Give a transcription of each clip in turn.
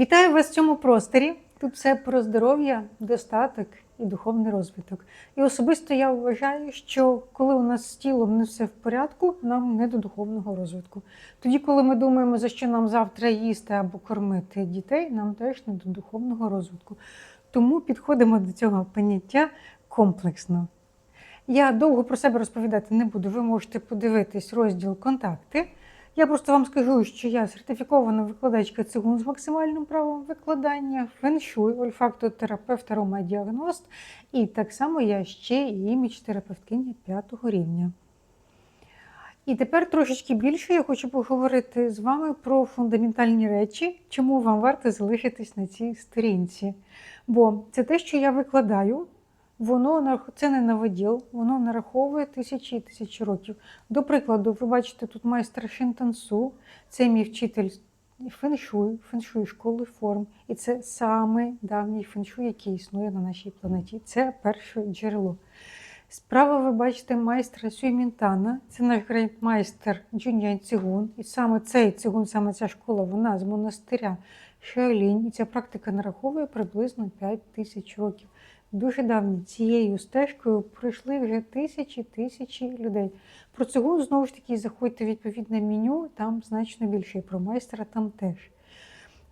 Вітаю вас в цьому просторі. Тут все про здоров'я, достаток і духовний розвиток. І особисто я вважаю, що коли у нас з тілом не все в порядку, нам не до духовного розвитку. Тоді, коли ми думаємо, за що нам завтра їсти або кормити дітей, нам теж не до духовного розвитку. Тому підходимо до цього поняття комплексно. Я довго про себе розповідати не буду. Ви можете подивитись розділ контакти. Я просто вам скажу, що я сертифікована викладачка цигун з максимальним правом викладання, феншуй, ольфактотерапевт, аромадіагност, і так само я ще і імідж-терапевткиня п'ятого рівня. І тепер трошечки більше я хочу поговорити з вами про фундаментальні речі, чому вам варто залишитись на цій сторінці. Бо це те, що я викладаю, воно це не наводіл, воно нараховує тисячі і тисячі років. До прикладу, ви бачите тут майстер Шинтансу, це мій вчитель феншуй, феншуй школи форм. І це самий давній феншуй, який існує на нашій планеті. Це перше джерело. Справа ви бачите майстра Сюймінтана, це наш грейдмайстер Джуньян Цигун. І саме цей цигун, саме ця школа, вона з монастиря Шеолінь. І ця практика нараховує приблизно 5 тисяч років. Дуже давні цією стежкою пройшли вже тисячі тисячі людей. Про цигун знову ж таки заходьте в відповідне меню, там значно більше. І про майстра там теж.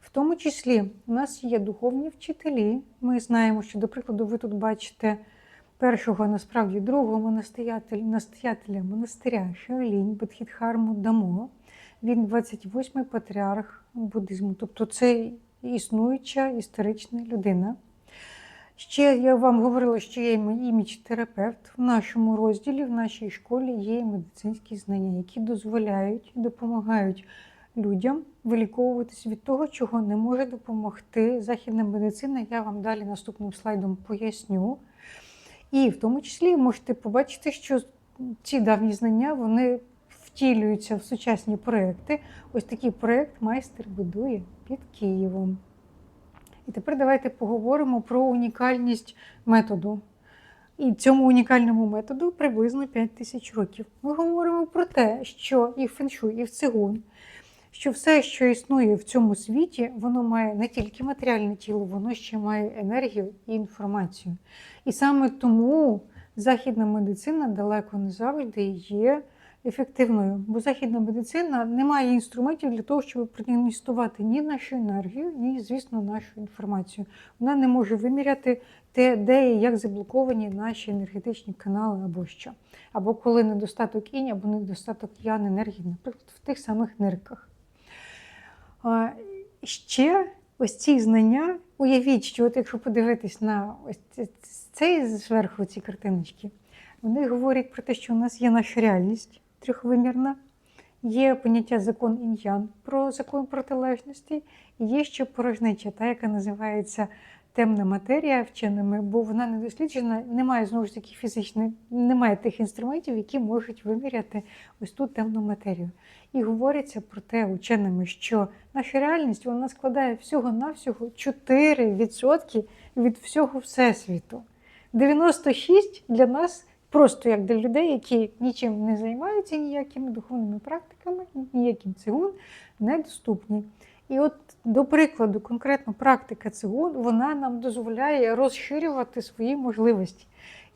В тому числі у нас є духовні вчителі. Ми знаємо, що, до прикладу, ви тут бачите першого, насправді другого настоятеля, настоятеля монастиря Шаолінь Бадхідхарму Дамо. Він 28-й патріарх буддизму, тобто це існуюча історична людина. Ще я вам говорила, що я імідж-терапевт. В нашому розділі, в нашій школі є медицинські знання, які дозволяють і допомагають людям виліковуватись від того, чого не може допомогти західна медицина. Я вам далі наступним слайдом поясню. І в тому числі можете побачити, що ці давні знання вони втілюються в сучасні проекти. Ось такий проект майстер будує під Києвом. І тепер давайте поговоримо про унікальність методу. І цьому унікальному методу приблизно 5 тисяч років. Ми говоримо про те, що і в феншуй, і в цигун, що все, що існує в цьому світі, воно має не тільки матеріальне тіло, воно ще має енергію і інформацію. І саме тому західна медицина далеко не завжди є ефективною, бо західна медицина не має інструментів для того, щоб проінвестувати ні нашу енергію, ні, звісно, нашу інформацію. Вона не може виміряти те, де і як заблоковані наші енергетичні канали або що. Або коли недостаток інь, або недостаток ян енергії, наприклад, в тих самих нирках. Ще ось ці знання, уявіть, що от якщо подивитись на ось цей зверху ці картиночки, вони говорять про те, що у нас є наша реальність трьохвимірна, є поняття закон ін'ян про закон протилежності, і є ще порожнеча, та, яка називається темна матерія вченими, бо вона не досліджена, немає знову ж таки фізичної, немає тих інструментів, які можуть виміряти ось ту темну матерію. І говориться про те ученими, що наша реальність вона складає всього-навсього 4% від всього Всесвіту. 96 для нас просто як для людей, які нічим не займаються, ніякими духовними практиками, ніяким цигун недоступні. І от, до прикладу, конкретно практика цигун, вона нам дозволяє розширювати свої можливості.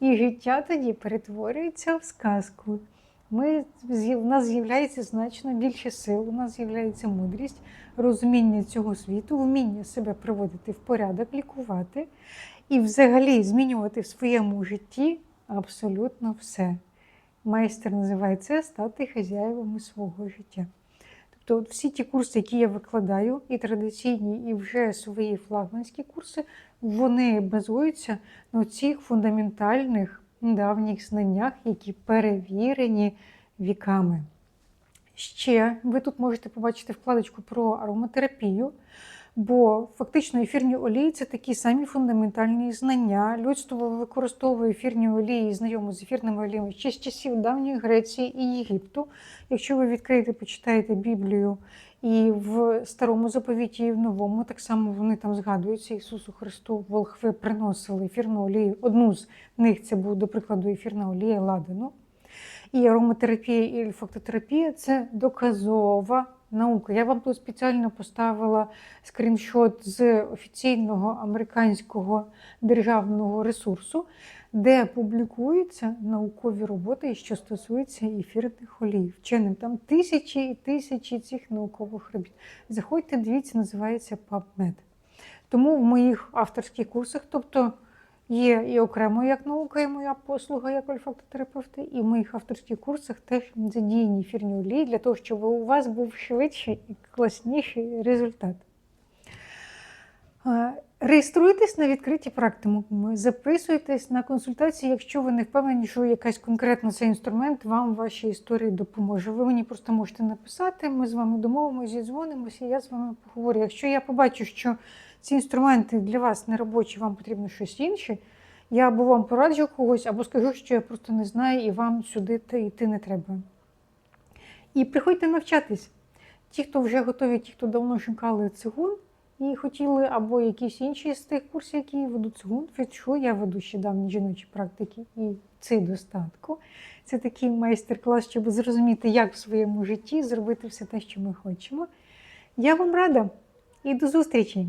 І життя тоді перетворюється в сказку. Ми, у нас з'являється значно більше сил, у нас з'являється мудрість, розуміння цього світу, вміння себе приводити в порядок, лікувати і взагалі змінювати в своєму житті абсолютно все. Майстер називає це стати хазяєвами свого життя. Тобто, от всі ті курси, які я викладаю, і традиційні, і вже свої флагманські курси, вони базуються на цих фундаментальних давніх знаннях, які перевірені віками. Ще ви тут можете побачити вкладочку про ароматерапію, бо фактично ефірні олії це такі самі фундаментальні знання. Людство використовує ефірні олії, знайомо з ефірними оліями ще з часів давньої Греції і Єгипту. Якщо ви відкриєте, почитаєте Біблію і в старому заповіті, і в новому, так само вони там згадуються. Ісусу Христу волхви приносили ефірну олію. Одну з них це був, до прикладу, ефірна олія ладану. І ароматерапія і ольфактотерапія це доказова наука. Я вам тут спеціально поставила скріншот з офіційного американського державного ресурсу, де публікуються наукові роботи, що стосуються ефірних олій. Вченим там тисячі і тисячі цих наукових робіт. Заходьте, дивіться, називається PubMed. Тому в моїх авторських курсах, тобто є і окремо як наука, і моя послуга як ольфактотерапевти, і в моїх авторських курсах теж задіяні ефірні олії для того, щоб у вас був швидший і класніший результат. Реєструйтесь на відкриті практикуми, записуйтесь на консультації, якщо ви не впевнені, що якась конкретно цей інструмент вам в вашій історії допоможе. Ви мені просто можете написати, ми з вами домовимося, зідзвонимося, і я з вами поговорю. Якщо я побачу, що ці інструменти для вас не робочі, вам потрібно щось інше, я або вам пораджу когось, або скажу, що я просто не знаю, і вам сюди йти не треба. І приходьте навчатись. Ті, хто вже готові, ті, хто давно шукали цигун і хотіли, або якісь інші з тих курсів, які ведуть цигун, що я веду ще давні жіночі практики і цей достатку. Це такий майстер-клас, щоб зрозуміти, як в своєму житті зробити все те, що ми хочемо. Я вам рада і до зустрічі!